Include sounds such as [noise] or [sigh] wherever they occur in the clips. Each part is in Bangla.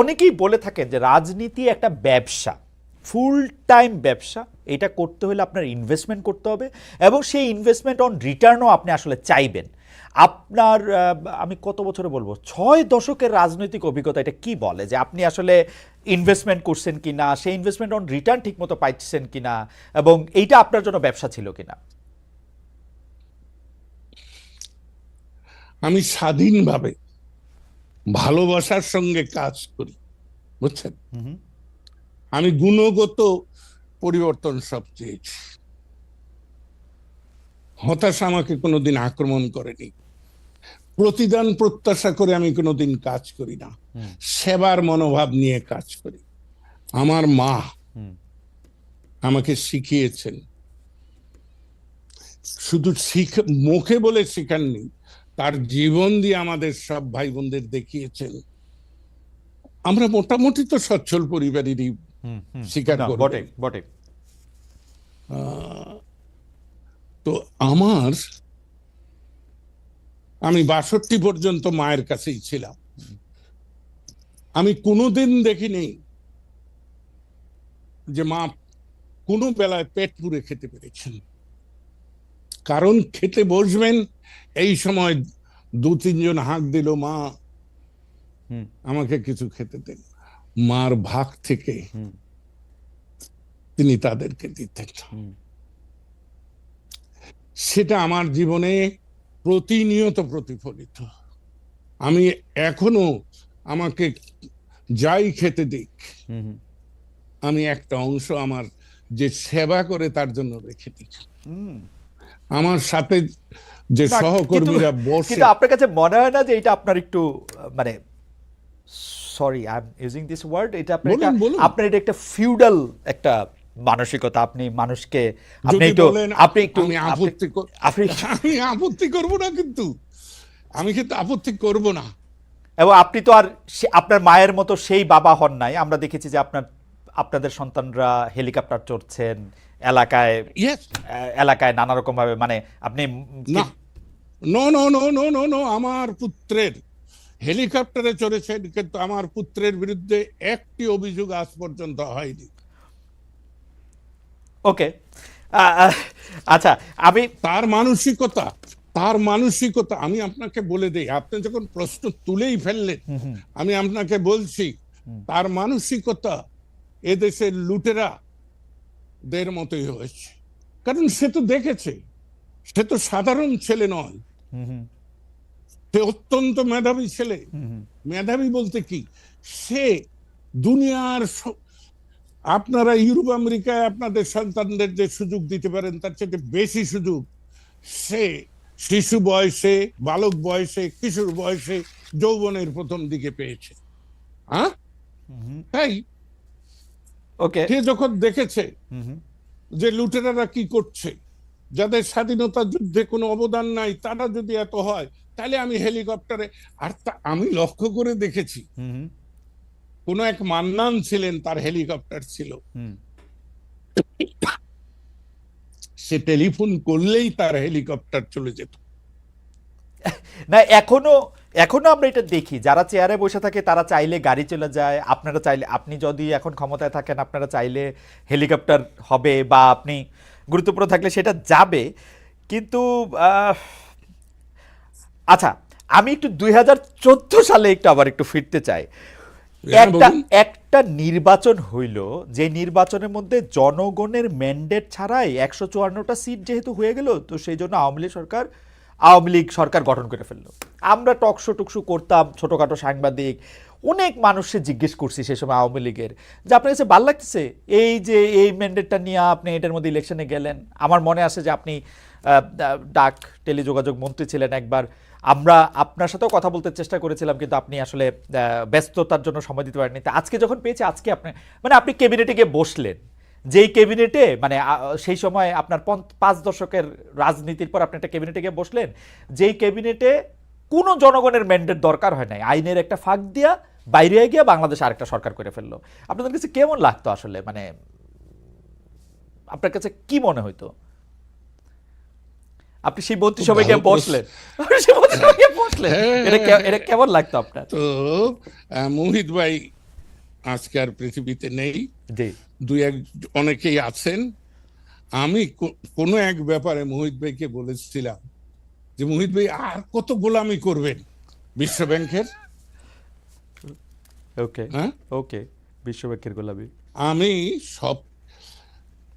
অনেকেই বলে থাকেন যে রাজনীতি একটা ব্যবসা, ফুল টাইম ব্যবসা। এটা করতে হলে আপনার ইনভেস্টমেন্ট করতে হবে এবং সেই ইনভেস্টমেন্ট অন রিটার্নও আপনি আসলে চাইবেন। আপনার আমি কত বছরে বলব? ছয় দশকের রাজনৈতিক অভিজ্ঞতা, এটা কি বলে যে আপনি আসলে ইনভেস্টমেন্ট করছেন কিনা, সেই ইনভেস্টমেন্ট অন রিটার্ন ঠিকমতো পাইছেন কিনা এবং এইটা আপনার জন্য ব্যবসা ছিল কিনা? আমি স্বাধীনভাবে ভালোবাসার সঙ্গে কাজ করি। বুঝছেন? আমি গুণগত পরিবর্তন সব চেয়েছি। হতাশা আমাকে কোনোদিন আক্রমণ করেনি। প্রতিদান প্রত্যাশা করে আমি কোনোদিন কাজ করি না। সেবার মনোভাব নিয়ে কাজ করি। আমার মা আমাকে শিখিয়েছেন। শুধু শিখ মুখে বলে শিখাননি তার জীবন দিয়ে আমাদের সব ভাই বোনদের দেখিয়েছেন। আমরা মোটামুটি তো সচ্ছল পরিবারেরই স্বীকার বটে বটে। তো আমার আমি বাষট্টি পর্যন্ত মায়ের কাছেই ছিলাম। আমি কোনোদিন দেখিনি যে মা কোনো বেলায় পেট পুরে খেতে পেরেছেন। কারণ খেতে বসবেন এই সময় দু তিনজন হাঁক দিল মা আমাকে কিছু খেতে দেন। মার ভাগ থেকে তিনি তাদেরকে দিতেন। সেটা আমার জীবনে প্রতিনিয়ত প্রতিফলিত। আমি এখনও আমাকে যাই খেতে দিক। আমি একটা অংশ আমার যে সেবা করে তার জন্য রেখে দিই। হুম। আমার সাথে যে সহকর্মীরা বসে কিন্তু আপনার কাছে মনে হয় না যে এটা আপনার একটু মানে sorry I am using this word এটা আপনার এটা একটা ফিউডাল একটা মানসিকতা। আপনি মানুষকে আপনি একটু আপনি একটু আমি আপত্তি আপনি আমি আপত্তি করব না কিন্তু। আমি কিন্তু আপত্তি করব না। এবং আপনি তো আর আপনার মায়ের মতো সেই বাবা হন নাই। আমরা দেখেছি যে আপনার আপনাদের সন্তানরা হেলিকপ্টার চড়ছেন। এলাকায় এলাকায় নানা রকম ভাবে মানে আপনি না। No no no no no no আমার পুত্রের হেলিকপ্টারে চড়েছেন কিন্তু আমার পুত্রের বিরুদ্ধে একটি অভিযোগ আজ পর্যন্ত হয়নি। ওকে আচ্ছা আমি তার মানসিকতা তার মানসিকতা আমি আপনাকে বলে দেই আপনি যখন প্রশ্ন তুলেই ফেললেন আমি আপনাকে বলছি তার মানসিকতা এদেশের লুটেরা দের মতোই হয়েছে। কারণ সে তো দেখেছে সে তো সাধারণ ছেলে নয়। সে অত্যন্ত মেধাবী ছেলে। মেধাবী বলতে কি? সে দুনিয়ার আপনারা ইউরোপ আমেরিকায় আপনাদের সন্তানদের যে সুযোগ দিতে পারেন তার চেয়ে বেশি সুযোগ সে শিশু বয়সে বালক বয়সে কিশোর বয়সে যৌবনের প্রথম দিকে পেয়েছে। হ্যাঁ তাই ওকে সে যখন দেখেছে। যে লুটেরারা কি করছে যাদের স্বাধীনতা যুদ্ধে কোনো অবদান নাই তারা যদি এত হয় তাহলে আমি হেলিকপ্টারে আর তা- আমি লক্ষ্য করে দেখেছি। কোন এক মান্নান ছিলেন তার হেলিকপ্টার ছিল। সে টেলিফোন করলেই তার হেলিকপ্টার চলে যেত। না এখনও এখনও আমরা এটা দেখি যারা চেয়ারে বসে থাকে তারা চাইলে গাড়ি চলে যায় আপনারা চাইলে আপনি যদি এখন ক্ষমতায় থাকেন আপনারা চাইলে হেলিকপ্টার হবে বা আপনি গুরুত্বপূর্ণ থাকলে সেটা যাবে। কিন্তু আচ্ছা আমি একটু দুই হাজার চোদ্দ সালে একটু আবার একটু ফিরতে চাই। একটা একটা নির্বাচন হইল যে নির্বাচনের মধ্যে জনগণের ম্যান্ডেট ছাড়াই একশো চুয়ান্নটা সিট যেহেতু হয়ে গেল তো সেই জন্য আওয়ামী লীগ সরকার আওয়ামী লীগ সরকার গঠন করে ফেলল। আমরা টকশো টুকশো করতাম, ছোটোখাটো সাংবাদিক, অনেক মানুষকে জিজ্ঞেস করছি সেই সময় আওয়ামী লীগের, যে আপনার কাছে ভালো লাগতেছে? এই যে, এই ম্যান্ডেটটা নিয়ে আপনি এটার মধ্যে ইলেকশনে গেলেন। আমার মনে আছে যে আপনি ডাক, টেলিযোগাযোগ মন্ত্রী ছিলেন একবার। আমরা আপনার সাথেও কথা বলতে চেষ্টা করেছিলাম, কিন্তু আপনি আসলে ব্যস্ততার জন্য সময় দিতে পারেননি। আজকে যখন পেয়েছি, আজকে আপনি মানে আপনি ক্যাবিনেটে গিয়ে বসলেন। যেই ক্যাবিনেটে মানে সেই সময় আপনার পাঁচ দশকের রাজনীতির পর আপনি একটা ক্যাবিনেটে গিয়ে বসলেন যেই ক্যাবিনেটে কোনো জনগণের ম্যান্ডেট দরকার হয় নাই। আইনের একটা ফাঁক দিয়া বাইরে গিয়ে বাংলাদেশ আরেকটা সরকার করে ফেলল। আপনাদের কাছে কেমন লাগতো আসলে? মানে আপনার কাছে কি মনে হইতো? আপনি সেই মন্ত্রিসভায় গিয়ে বসলেন। সেই মন্ত্রিসভায় গিয়ে বসলেন। হ্যাঁ। এটা এটা কেমন লাগতো আপনার? তো মোহিত ভাই আজকে আর পৃথিবীতে নেই। জি। দুই এক অনেকেই আছেন। আমি কোনো এক ব্যাপারে মোহিত ভাইকে বলেছিলাম যে মোহিত ভাই আর কত গোলামি করবেন বিশ্ব ব্যাংকের? ওকে হ্যাঁ? ওকে বিশ্বব্যাংকের গোলামি। আমি সব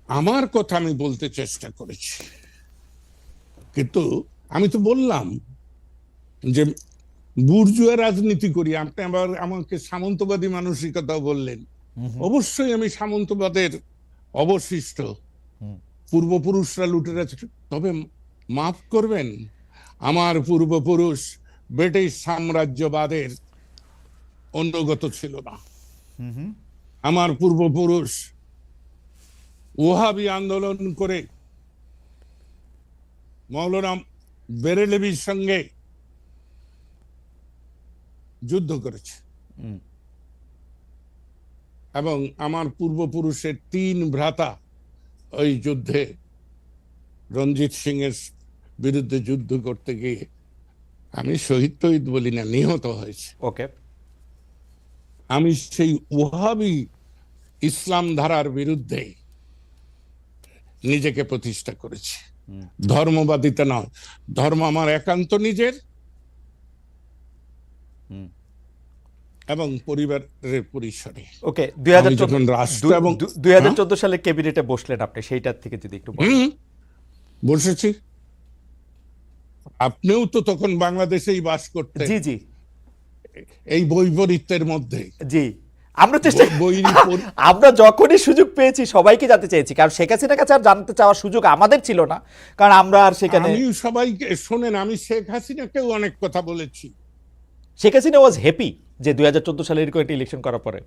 আমার কথা আমি বলতে চেষ্টা করেছি। কিন্তু আমি তো বললাম যে বুর্জুয়া রাজনীতি করি। আপনি আবার আমাকে সামন্তবাদী মানসিকতাও বললেন। অবশ্যই আমি সামন্তবাদের অবশিষ্ট। পূর্বপুরুষরা লুটেরা। তবে মাফ করবেন আমার পূর্বপুরুষ ব্রিটিশ সাম্রাজ্যবাদের অনুগত ছিল না। হুম আমার পূর্বপুরুষ ওহাবি আন্দোলন করে মৌলানা বেরেলেবির সঙ্গে যুদ্ধ করেছে। এবং আমার পূর্বপুরুষের তিন ভ্রাতা ওই যুদ্ধে রঞ্জিত সিং এর বিরুদ্ধে যুদ্ধ করতে গিয়ে আমি শহীদ তহিদ বলি না নিহত হয়েছে ওকে আমি সেই ওহাবি ইসলাম ধারার বিরুদ্ধে নিজেকে প্রতিষ্ঠা করেছি। ধর্মবাদিতা নয় ধর্ম আমার একান্ত নিজের হুম। এবং পরিবারের পরিসরে। ওকে দুই যখন রাষ্ট্র এবং দুই হাজার চোদ্দ সালে ক্যাবিনেটে বসলেন আপনি সেইটার থেকে যদি একটু বসেছি। আপনিও তো তখন বাংলাদেশেই বাস করতেন। জি জি। এই বৈপরীত্যের মধ্যে। জি। আমরা চেষ্টা [laughs] আমরা যখনই সুযোগ পেয়েছি সবাইকে জানতে চেয়েছি। কারণ শেখ হাসিনার কাছে আর জানতে চাওয়ার সুযোগ আমাদের ছিল না। কারণ আমরা আর সেখানে আমি সবাইকে শোনেন আমি শেখ হাসিনাকেও অনেক কথা বলেছি। শেখ হাসিনা ওয়াজ হ্যাপি যে দুই হাজার চোদ্দ সালে এরকম একটা ইলেকশন করার পরে।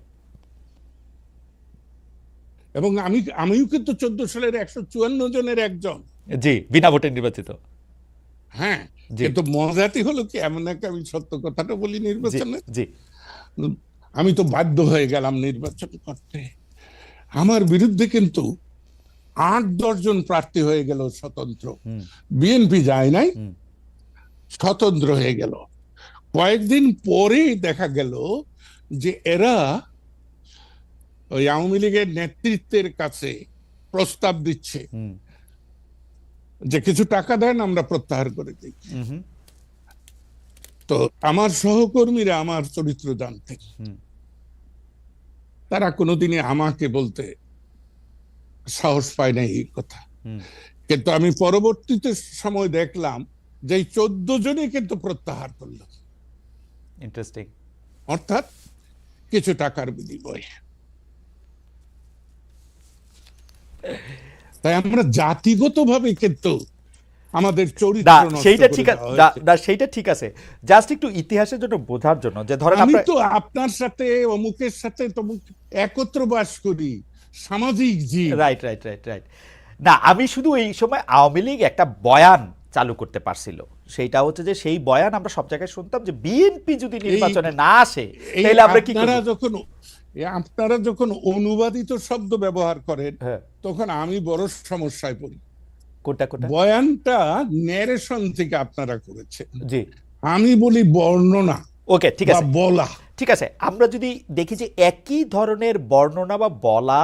এবং আমি আমিও কিন্তু চোদ্দ সালের একশো চুয়ান্ন জনের একজন। জি বিনা ভোটে নির্বাচিত। হ্যাঁ কিন্তু মজাটি হলো কি এমন একটা আমি সত্য কথাটা বলি নির্বাচনে। জি। আমি তো বাধ্য হয়ে গেলাম নির্বাচন করতে। আমার বিরুদ্ধে কিন্তু আট দশজন প্রার্থী হয়ে গেল স্বতন্ত্র। বিএনপি যায় নাই স্বতন্ত্র হয়ে গেল। কয়েকদিন পরেই দেখা গেল যে এরা ওই আওয়ামী লীগের নেতৃত্বের কাছে প্রস্তাব দিচ্ছে যে কিছু টাকা দেন আমরা প্রত্যাহার করে দিই। তো আমার সহকর্মীরা আমার চরিত্র জানতেন। হুম। তারা কোনোদিনই আমাকে বলতে সাহস পায় না এই কথা। কিন্তু আমি পরবর্তীতে সময় দেখলাম যে এই চোদ্দ জনই কিন্তু প্রত্যাহার করল। ইন্টারেস্টিং অর্থাৎ কিছু টাকার বিনিময়ে। তাই আমরা জাতিগতভাবে কিন্তু আমাদের চরিত্র সেইটা ঠিক আছে না, সেইটা ঠিক আছে। জাস্ট একটু ইতিহাসের জন্য বোঝার জন্য যে ধরেন আমি তো আপনার সাথে অমুকের সাথে তমুক একত্র বাস করি সামাজিক জীব। রাইট রাইট রাইট রাইট না আমি শুধু এই সময় আওয়ামী লীগ একটা বয়ান চালু করতে পারছিল। সেইটা হচ্ছে যে সেই বয়ান আমরা সব জায়গায় শুনতাম যে বিএনপি যদি নির্বাচনে না আসে তাহলে আমরা কি যখন আপনারা যখন অনুবাদিত শব্দ ব্যবহার করেন হ্যাঁ। তখন আমি বড় সমস্যায় পড়ি। কোনটা কোনটা? বয়ানটা ন্যারেশন থেকে আপনারা করেছেন। জি। আমি বলি বর্ণনা ওকে ঠিক আছে। বলা। ঠিক আছে আমরা যদি দেখি যে একই ধরনের বর্ণনা বা বলা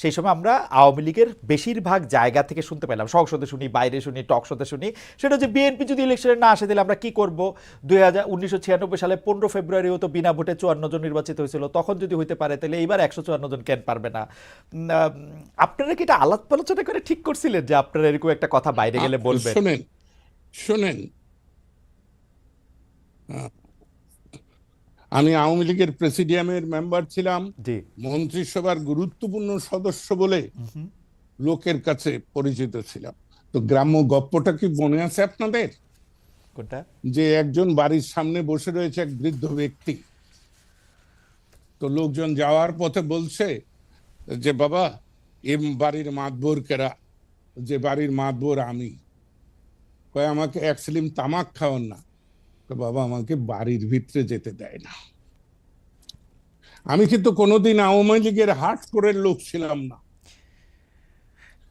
সেই সময় আমরা আওয়ামী লীগের বেশিরভাগ জায়গা থেকে শুনতে পেলাম। সংসদে শুনি বাইরে শুনি টক শোতে শুনি। সেটা হচ্ছে বিএনপি যদি ইলেকশনে না আসে তাহলে আমরা কি করব? দুই হাজার উনিশশো ছিয়ানব্বই সালে পনেরো ফেব্রুয়ারিও তো বিনা ভোটে চুয়ান্ন জন নির্বাচিত হয়েছিল। তখন যদি হইতে পারে তাহলে এইবার একশো চুয়ান্ন জন কেন পারবে না? আপনারা কি এটা আলাপ আলোচনা করে ঠিক করছিলেন যে আপনারা এরকম একটা কথা বাইরে গেলে বলবেন? শোনেন শোনেন। আমি আওয়ামী লীগের প্রেসিডিয়ামের মেম্বার ছিলাম মন্ত্রিসভার গুরুত্বপূর্ণ সদস্য বলে লোকের কাছে পরিচিত ছিলাম। তো গ্রাম্য গপ্পটা কি মনে আছে আপনাদের? যে একজন বাড়ির সামনে বসে রয়েছে এক বৃদ্ধ ব্যক্তি। তো লোকজন যাওয়ার পথে বলছে যে বাবা এম বাড়ির মাতবর কেরা? যে বাড়ির মাতবর আমি। কয় আমাকে এক স্লিম তামাক খাওয়ান না। তো বাবা আমাকে বাড়ির ভিতরে যেতে দেয় না। আমি কিন্তু কোনোদিন আওয়ামী লীগের হাট করে লোক ছিলাম না।